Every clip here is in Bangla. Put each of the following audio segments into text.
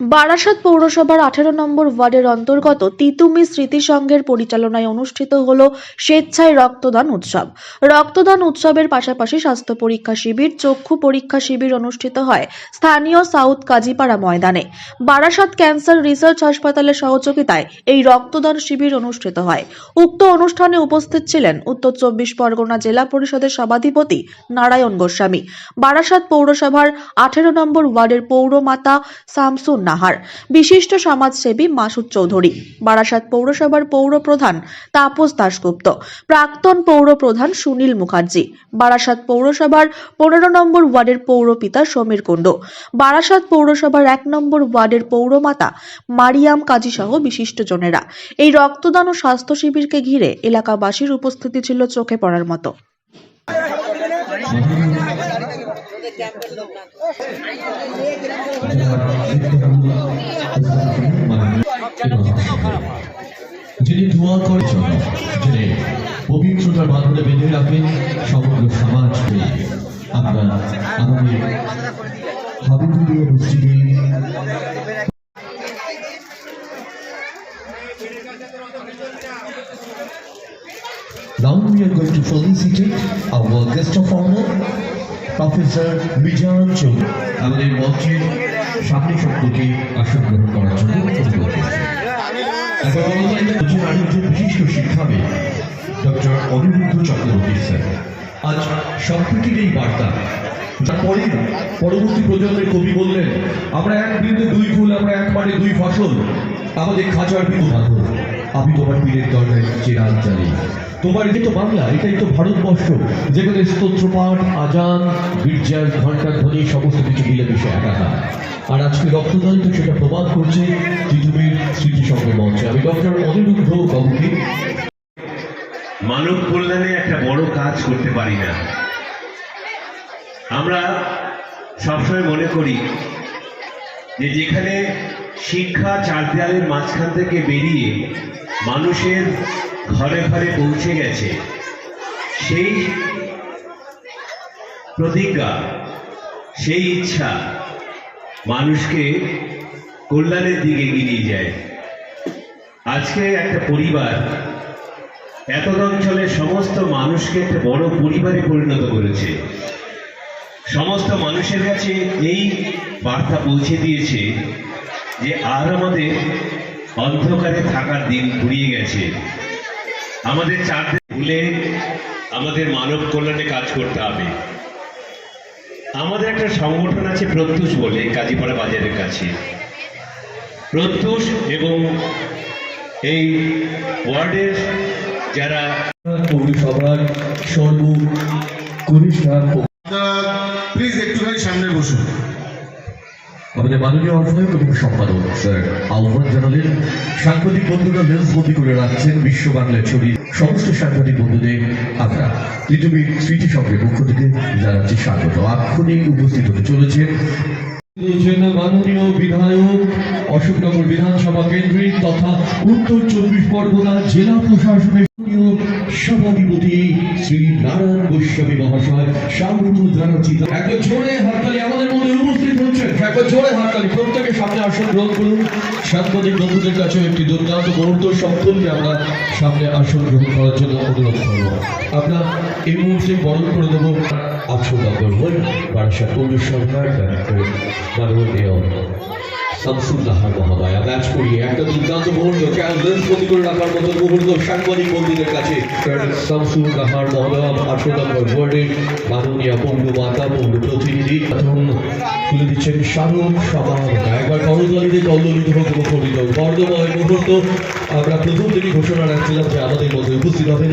বারাসাত পৌরসভার আঠেরো নম্বর ওয়ার্ডের অন্তর্গত তিতুমি স্মৃতি সংঘের পরিচালনায় অনুষ্ঠিত হল স্বেচ্ছায় রক্তদান উৎসব। রক্তদান উৎসবের পাশাপাশি স্বাস্থ্য পরীক্ষা শিবির, চক্ষু পরীক্ষা শিবির অনুষ্ঠিত হয় স্থানীয় সাউথ কাজীপাড়া ময়দানে। বারাসাত ক্যান্সার রিসার্চ হাসপাতালের সহযোগিতায় এই রক্তদান শিবির অনুষ্ঠিত হয়। উক্ত অনুষ্ঠানে উপস্থিত ছিলেন উত্তর চব্বিশ পরগনা জেলা পরিষদের সভাধিপতি নারায়ণ গোস্বামী। বারাসাত পৌরসভার আঠেরো নম্বর ওয়ার্ডের পৌরমাতা শামসুন নাহার। বিশিষ্ট সমাজসেবী মাসুদ চৌধুরী। বারাসাত পৌরসভার পৌর প্রধান তাপস দাশগুপ্ত। প্রাক্তন পৌর প্রধান সুনীল মুখার্জি। বারাসাত পৌরসভার পনেরো নম্বর ওয়ার্ডের পৌরপিতা সমীর কুণ্ডু। বারাসাত পৌরসভার এক নম্বর ওয়ার্ডের পৌরমাতা মারিয়াম কাজী সহ বিশিষ্টজনেরা। এই রক্তদান ও স্বাস্থ্য শিবিরকে ঘিরে এলাকাবাসীর উপস্থিতি ছিল চোখে পড়ার মতো। যিনি দোয়া করেছেন যিনি পবিত্রতার বাঁধনে বেঁধে রাখেন সমগ্র সমাজকে আমরা Now we are going to felicitate our guest of honor, Professor Mijan Chowdhury. আমাদের মঞ্চের সামনে সম্পর্কে আসন গ্রহণ করার জন্য আরেকজন বিশিষ্ট শিক্ষাবিদ, ডক্টর অনিরুদ্ধ চক্রবর্তী স্যার, আজ সম্প্রীতির এই বার্তা তারপরে পরবর্তী প্রজন্মের কবি বললেন, আমরা এক বৃন্দে দুই ফুল, আমরা এক পারে দুই ফসল, আমাদের খাঁচার বিন্দু বাঁধো আমি তোমার পীরের দরজায় চেরাল জানি। তোমার এটা তো বাংলা, এটাই তো ভারতবর্ষ। যেখানে স্তোত্রপাঠ আজান গির্জার ঘণ্টার ধ্বনি, সমস্ত কিছু মিলেমিশে একাকার। আর আজকে রক্তদান তো সেটা প্রমাণ করছে পৃথিবীর স্মৃতিসঙ্গ মঞ্চে আমি ডক্টর অনিরুদ্ধ বাবুকে মানব কল্যাণে একটা বড় কাজ করতে পারি না। আমরা সবসময় মনে করি যে যেখানে শিক্ষা চার দেয়ালের মাঝখান থেকে বেরিয়ে মানুষের ঘরে ঘরে পৌঁছে গেছে। সেই প্রতিজ্ঞা, সেই ইচ্ছা মানুষকে কল্যাণের দিকে এগিয়ে যায়। আজকে একটা পরিবার এত অঞ্চলের সমস্ত মানুষকে একটা বড় পরিবারে পরিণত করেছে। সমস্ত মানুষের কাছে এই বার্তা পৌঁছে দিয়েছে যে আর আমাদের অন্ধকারে থাকার দিন ঘুরিয়ে গেছে। আমাদের চারদিন ভুলে আমাদের মানব কল্যাণে কাজ করতে হবে। আমাদের একটা সংগঠন আছে প্রত্যুষ বলে, কাজীপাড়া বাজারের কাছে। প্রত্যুষ এবং এই ওয়ার্ডের যারা পৌরসভার সর্ব কনিষ্ঠা প্লিজ একটুখানি সামনে বসুন। আমাদের মাননীয় অর্থনৈতিক এবং সম্পাদক, স্যার আহ্বান জানালেন, সাংবাদিক বন্ধুরা লেন্স বন্দি করে রাখছেন বিশ্ব বাংলায় ছবি। সমস্ত সাংবাদিক বন্ধুদের আমরা পৃথিবীর স্মৃতি সঙ্গের পক্ষ থেকে জানাচ্ছি স্বাগত। আক্ষণিক উপস্থিত হতে চলেছেন মাননীয় বিধায়ক অশোকনগর বিধানসভা কেন্দ্রের তথা উত্তর চব্বিশ পরগনা জেলা প্রশাসনের সভাধিপতি শ্রী নারায়ণ গোস্বামী মহাশয় জানাচ্ছি। একবার জোরে আমাদের মধ্যে উপস্থিত হচ্ছেন একবার জোরে হাততালি, প্রত্যেকের সামনে আসন গ্রহণ করুন। সাংবাদিক বন্ধুদের কাছেও একটি দুর্দান্ত মুহূর্ত সকলকে আমরা সামনে আসন গ্রহণ করার জন্য অনুরোধ করব। আপনার এই মুহূর্তে বরণ করে দেবো। আসন নম্বর ওয়ান বারাসাত পৌরসভার ডাক্তার মাননীয় শামসুল্লাহার মহোদয়া। একটা দুর্দান্ত মুহূর্ত প্রতি করে রাখার মতো মুহূর্ত সাংবাদিক বন্ধুদের কাছে। শামসুল্লাহার মহোদয়া আসন নম্বর মাননীয় পৌর মাতা পৌর প্রতিনিধি তুলে দিচ্ছেন একবার হোক মুহূর্ত আমরা প্রথম থেকে ঘোষণা রাখছিলাম যে আমাদের মধ্যে উপস্থিত হবেন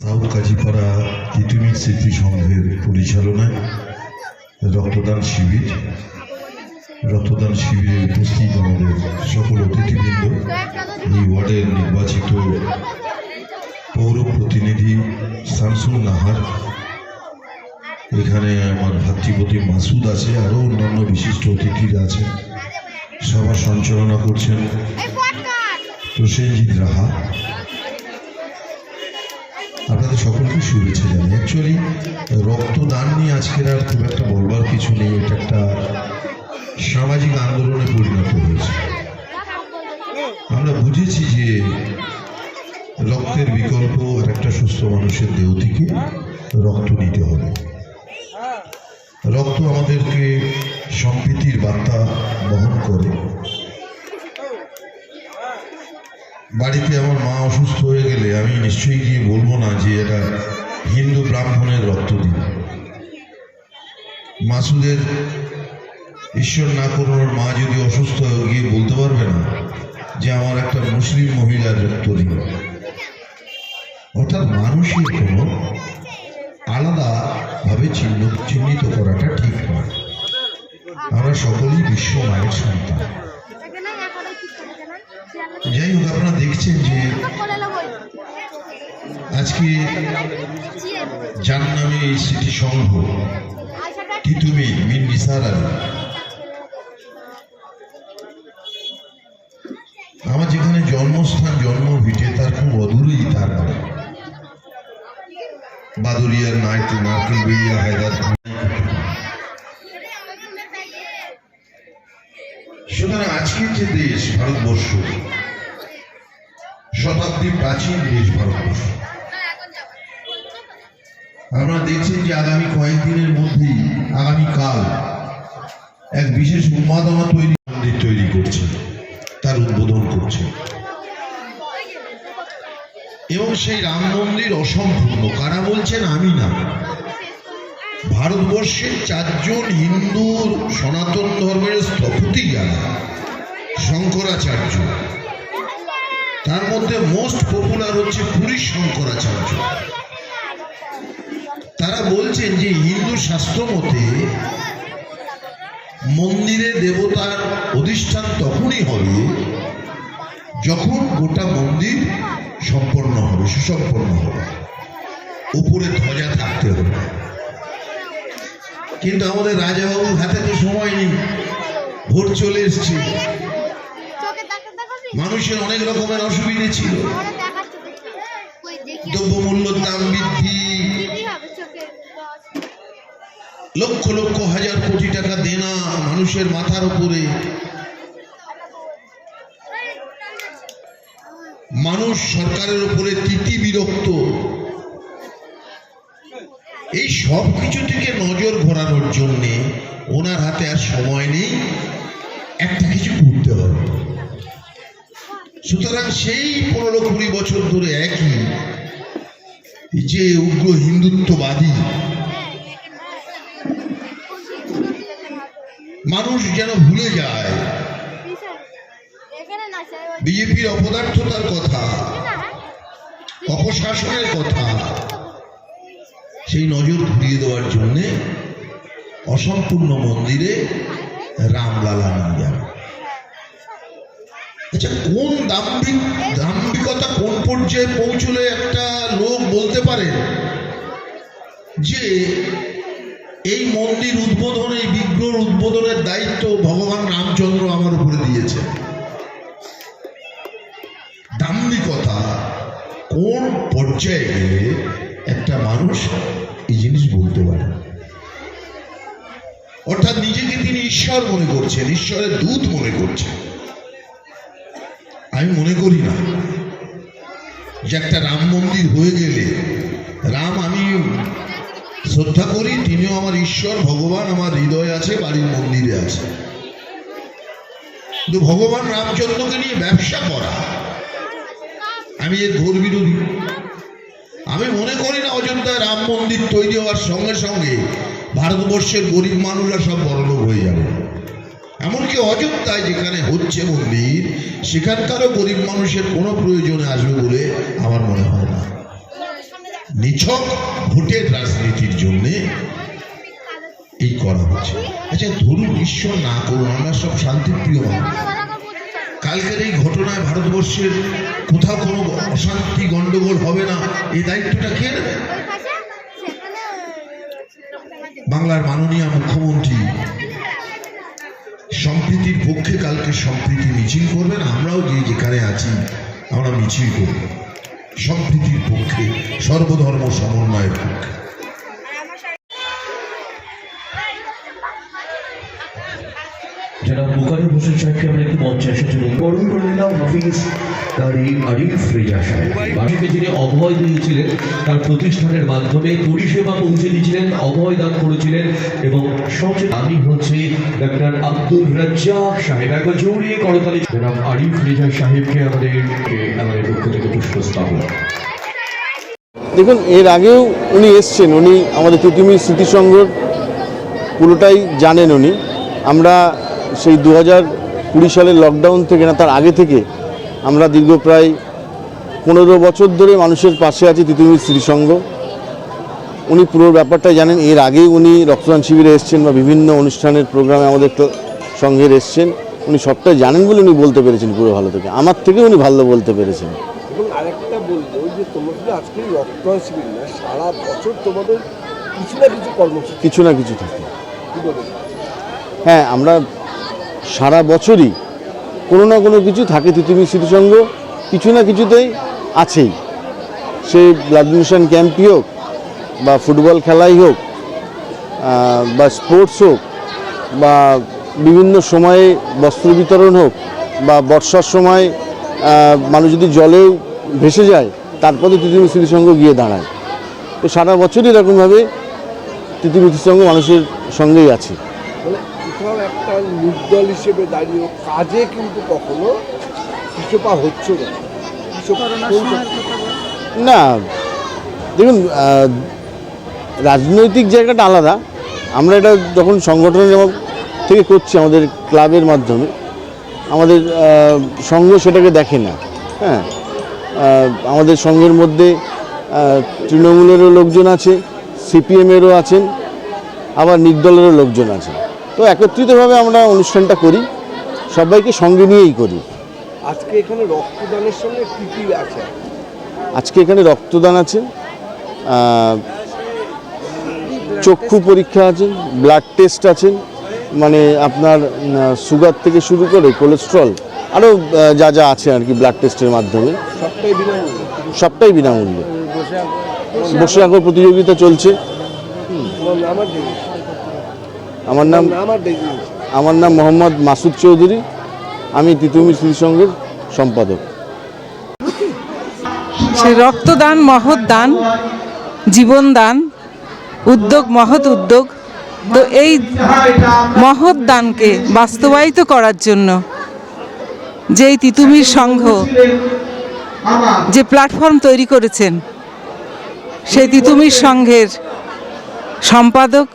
উত্তর কাজীপাড়া তিতুমির স্মৃতি সংঘের পরিচালনায় রক্তদান শিবির। রক্তদান শিবিরে উপস্থিত আমাদের সকল অতিথিবৃন্দ, এই ওয়ার্ডের নির্বাচিত পৌর প্রতিনিধি শামসুল নাহার, এখানে আমার ভাতৃপতি মাসুদ আছে, আরও অন্যান্য বিশিষ্ট অতিথিরা আছেন সভা সঞ্চালনা করছেন প্রসেনজিৎ রাহা আপনাদের সকলকে শুভেচ্ছা জানাই। অ্যাকচুয়ালি রক্তদান নিয়ে আজকের আর খুব একটা বলবার কিছু নেই, এটা একটা সামাজিক আন্দোলনে পরিণত হয়েছে। আমরা বুঝেছি যে রক্তের বিকল্প আর একটা সুস্থ মানুষের দেহ থেকে রক্ত নিতে হবে। রক্ত আমাদেরকে সম্প্রীতির বার্তা বহন করে। বাড়িতে আমার মা অসুস্থ হয়ে গেলে আমি নিশ্চয়ই গিয়ে বলব না যে এটা হিন্দু ব্রাহ্মণের রক্ত দিন মাসুদের ঈশ্বর না করুন মা যদি অসুস্থ হয়ে গিয়ে বলতে পারবে না যে আমার একটা মুসলিম মহিলার রক্ত দিন অর্থাৎ মানুষের কোনো আলাদাভাবে চিহ্ন, চিহ্নিত করাটা ঠিক নয়। আমরা সকলেই বিশ্ব মায়ের সন্তান। যাই হোক, আপনারা দেখছেন যে আজকে যার নামে এই স্মৃতি সংঘ তিতুমি মিন নিসার আমার যেখানে জন্মস্থান জন্ম ভিটে তার খুব অদূরেই তার বাদুরিয়ার নাইটু নারকেল বেরিয়া হায়দার সুতরাং আজকের যে দেশ, ভারতবর্ষ শতাব্দী প্রাচীন দেশ ভারতবর্ষ। আপনারা দেখছেন যে আগামী কয়েকদিনের মধ্যেই, আগামীকাল এক বিশেষ উন্মাদনা তৈরি মন্দির তৈরি করছে, তার উদ্বোধন করছে। এবং সেই রাম মন্দির অসম্পূর্ণ। কারা বলছেন? আমি না। ভারতবর্ষের চারজন হিন্দু সনাতন ধর্মের স্থপতি যারা শঙ্করাচার্য। তার মধ্যে মোস্ট পপুলার হচ্ছে পুরী শঙ্করাচার্য। তারা বলছেন যে হিন্দু শাস্ত্র মতে মন্দিরে দেবতার অধিষ্ঠান তখনই হবে যখন গোটা মন্দির সম্পন্ন হবে, সুসম্পন্ন হবে। উপরে ধ্বজা থাকতে হবে। কিন্তু আমাদের রাজাবাবুর হাতে তো সময় নেই। ভোট চলে এসছে। মানুষের অনেক রকমের অসুবিধে ছিল। দ্রব্যমূল্যের দাম বৃদ্ধি। লক্ষ লক্ষ হাজার কোটি টাকা দেনা মানুষের মাথার উপরে। মানুষ সরকারের উপরে তিতি বিরক্ত। এই সব কিছু থেকে নজর ঘোরানোর জন্যে ওনার হাতে আর সময় নেই। একটা কিছু করতে হবে। সুতরাং সেই পনেরো কুড়ি বছর ধরে একই যে উগ্র হিন্দুত্ববাদী মানুষ যেন ভুলে যায়। বিজেপির অপদার্থতার কথা, অপশাসনের কথা, সেই নজর ঘুরিয়ে দেওয়ার জন্যে অসম্পূর্ণ মন্দিরে রামলালা নিয়ে আচ্ছা কোন দাম্ভিক দাম্ভিকতা কোন পর্যায়ে পৌঁছলে একটা লোক বলতে পারে যে, এই মন্দির উদ্বোধন, এই বিগ্রহ উদ্বোধনের দায়িত্ব ভগবান রামচন্দ্র আমার উপরে দিয়েছে? দাম্ভিকতা কোন পর্যায়ে একটা মানুষ এই জিনিস বলতে পারে? অর্থাৎ নিজেকে তিনি ঈশ্বর মনে করছেন, ঈশ্বরের দূত মনে করছেন। আমি মনে করি না যে একটা রাম মন্দির হয়ে গেলে, রাম আমি শ্রদ্ধা করি, তিনিও আমার ঈশ্বর, ভগবান আমার হৃদয়ে আছে, বাড়ির মন্দিরে আছে। কিন্তু ভগবান রামচন্দ্রকে নিয়ে ব্যবসা করা, আমি এর ঘোর বিরোধী। আমি মনে করি না অযোধ্যায় রাম মন্দির তৈরি হওয়ার সঙ্গে সঙ্গে ভারতবর্ষের গরিব মানুষরা সব বড়লোক হয়ে যাবে। এমনকি অযোধ্যায় যেখানে হচ্ছে মন্দির, সেখানকারও গরিব মানুষের কোনো প্রয়োজনে আসবে বলে আমার মনে হয় না। নিছক ভোটের রাজনীতির জন্যে এই করা হচ্ছে। আচ্ছা ধরুন ঈশ্বর না করুন, আমরা সব শান্তিপ্রিয় কালকের এই ঘটনায় ভারতবর্ষের কোথাও কোনো অশান্তি গন্ডগোল হবে না, এই দায়িত্বটা কে নেবে? বাংলার মাননীয় মুখ্যমন্ত্রী সম্প্রীতির পক্ষে কালকে সম্প্রীতি মিছিল করবেন আমরাও যে যেখানে আছি, আমরা মিছিল করব। সম্প্রীতির পক্ষে, সর্বধর্ম সমন্বয়ের পক্ষে। জনাব মুকাররম হোসেন সাহেবকে আমরা একটু মঞ্চে এসে চলুন বরণ করে নিলাম হাফিজ কারি আরিফ রেজা সাহেব বাসীকে যিনি অভয় দিয়েছিলেন, তার প্রতিষ্ঠানের মাধ্যমে পরিষেবা পৌঁছে দিয়েছিলেন, অভয় দান করেছিলেন এবং সবচেয়ে দামি হচ্ছে ডাক্তার আব্দুল রাজ্জাক সাহেব। একবার জড়িয়ে করতালি জনাব আরিফ রেজা সাহেবকে আমাদের আমাদের পক্ষ থেকে পুষ্পস্তবক। দেখুন, এর আগেও উনি এসছেন। উনি আমাদের তিতুমি স্মৃতিসংঘর, পুরোটাই জানেন উনি। আমরা সেই দু হাজার কুড়ি সালের লকডাউন থেকে না তার আগে থেকে আমরা দীর্ঘ প্রায় পনেরো বছর ধরে মানুষের পাশে আছি তিতুমি স্মৃতিসংঘ উনি পুরো ব্যাপারটা জানেন। এর আগেই উনি রক্তদান শিবিরে এসছেন বা বিভিন্ন অনুষ্ঠানের প্রোগ্রামে আমাদের সঙ্গের এসছেন। উনি সবটাই জানেন বলে উনি বলতে পেরেছেন পুরো ভালো থেকে। আমার থেকে উনি ভালো বলতে পেরেছেন। এবং আরেকটা বলব যে শুধু আজকে রক্তদান শিবির না সারা বছর তোমাদের কিছু না কিছু কর্মসূচি কিছু না কিছু থাকে। হ্যাঁ আমরা সারা বছরই কোনো না কোনো কিছু থাকে তিতুমি স্মৃতিসংঘ কিছু না কিছুতেই আছেই। সে ব্লাড ডোনেশন ক্যাম্পই হোক বা ফুটবল খেলাই হোক বা স্পোর্টস হোক, বা বিভিন্ন সময়ে বস্ত্র বিতরণ হোক, বা বর্ষার সময় মানুষ যদি জলেও ভেসে যায়, তারপরে তিতুমি স্মৃতিসংঘ গিয়ে দাঁড়ায়। তো সারা বছরই এরকমভাবে তিতুমি স্মৃতিসংঘ মানুষের সঙ্গেই আছে। কোথাও একটা নির্দল হিসেবে দাঁড়িয়ে কাজে কিন্তু কখনো পিছপা হচ্ছে না। না দেখুন রাজনৈতিক জায়গাটা আলাদা। আমরা এটা যখন সংগঠনের যেমন থেকে করছি আমাদের ক্লাবের মাধ্যমে আমাদের সংঘ সেটাকে দেখে না। হ্যাঁ আমাদের সংঘের মধ্যে তৃণমূলেরও লোকজন আছে সিপিএমেরও আছেন আবার নির্দলেরও লোকজন আছে তো একত্রিতভাবে আমরা অনুষ্ঠানটা করি সবাইকে সঙ্গে নিয়েই করি। আজকে এখানে রক্তদানের সঙ্গে কি কি আছে? আজকে এখানে রক্তদান আছে চক্ষু পরীক্ষা আছে ব্লাড টেস্ট আছে মানে আপনার সুগার থেকে শুরু করে কোলেস্ট্রল আরও যা যা আছে আর কি ব্লাড টেস্টের মাধ্যমে। সবটাই বিনামূল্যে? সবটাই বিনামূল্যে। বসে আঁকো। প্রতিযোগিতা চলছে তোমার নাম আর দেখি আমার নাম আমার নাম মোহাম্মদ মাসুদ চৌধুরী। আমি তিতুমি স্মৃতিসংঘের সম্পাদক। সে রক্তদান মহৎ দান জীবন দান উদ্যোগ মহৎ উদ্যোগ। তো এই মহৎ দানকে বাস্তবায়িত করার জন্য যেই তিতুমির সংঘ যে প্ল্যাটফর্ম তৈরি করেছেন সেই তিতুমির সংঘের সম্পাদক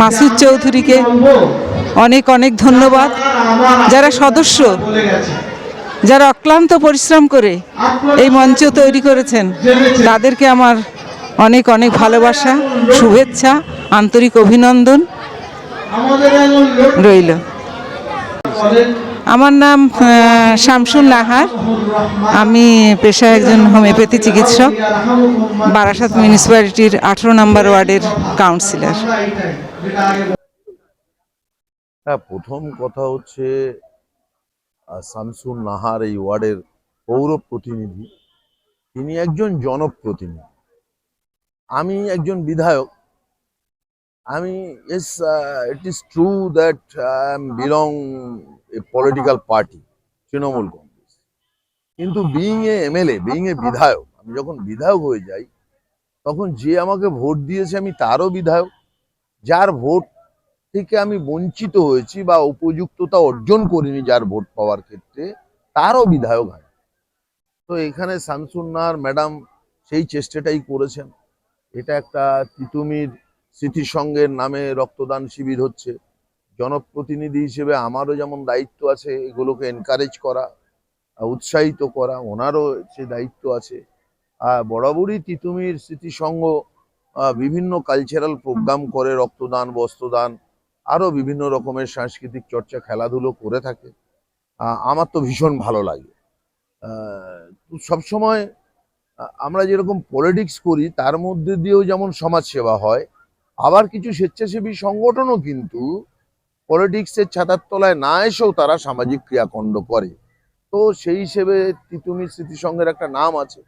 মাসুদ চৌধুরীকে অনেক অনেক ধন্যবাদ। যারা সদস্য, যারা অক্লান্ত পরিশ্রম করে এই মঞ্চ তৈরি করেছেন, তাদেরকে আমার অনেক অনেক ভালোবাসা, শুভেচ্ছা, আন্তরিক অভিনন্দন রইল। আমার নাম শামসুল নাহার। আমি পেশায় একজন হোমিওপ্যাথি চিকিৎসক, বারাসাত মিউনিসিপ্যালিটির আঠেরো নম্বর ওয়ার্ডের কাউন্সিলর হ্যাঁ প্রথম কথা হচ্ছে আহ, শামসুন নাহার এই ওয়ার্ডের পৌর প্রতিনিধি। তিনি একজন জনপ্রতিনিধি। আমি একজন বিধায়ক। আমি is it is true that I am belong a political party Trinamool Congress. কিন্তু being a MLA being a বিধায়ক আমি যখন বিধায়ক হয়ে যাই তখন যে আমাকে ভোট দিয়েছে আমি তারও বিধায়ক। যার ভোট থেকে আমি বঞ্চিত হয়েছি বা উপযুক্ততা অর্জন করিনি যার ভোট পাওয়ার ক্ষেত্রে, তারও বিধায়ক হয়। তো এখানে শামসুন্নার ম্যাডাম সেই চেষ্টাটাই করেছেন। এটা একটা তিতুমির স্মৃতিসংঘের নামে রক্তদান শিবির হচ্ছে। জনপ্রতিনিধি হিসেবে আমারও যেমন দায়িত্ব আছে এগুলোকে এনকারেজ করা, উৎসাহিত করা, ওনারও সে দায়িত্ব আছে। আর বরাবরই তিতুমির স্মৃতিসংঘ বিভিন্ন কালচারাল প্রোগ্রাম করে রক্তদান বস্ত্রদান আরও বিভিন্ন রকমের সাংস্কৃতিক চর্চা খেলাধুলো করে থাকে। আমার তো ভীষণ ভালো লাগে। সবসময় আমরা যেরকম পলিটিক্স করি তার মধ্যে দিয়েও যেমন সমাজ সেবা হয় আবার কিছু স্বেচ্ছাসেবী সংগঠনও কিন্তু পলিটিক্সের ছাতার তলায় না এসেও তারা সামাজিক ক্রিয়াকণ্ড করে। তো সেই হিসেবে তিতুমি স্মৃতিসংঘের একটা নাম আছে।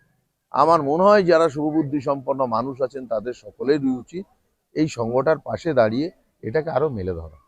আমার মনে হয় যারা শুভবুদ্ধি সম্পন্ন মানুষ আছেন, তাদের সকলেরই উচিত এই সংঘটার পাশে দাঁড়িয়ে এটাকে আরও মেলে ধরা।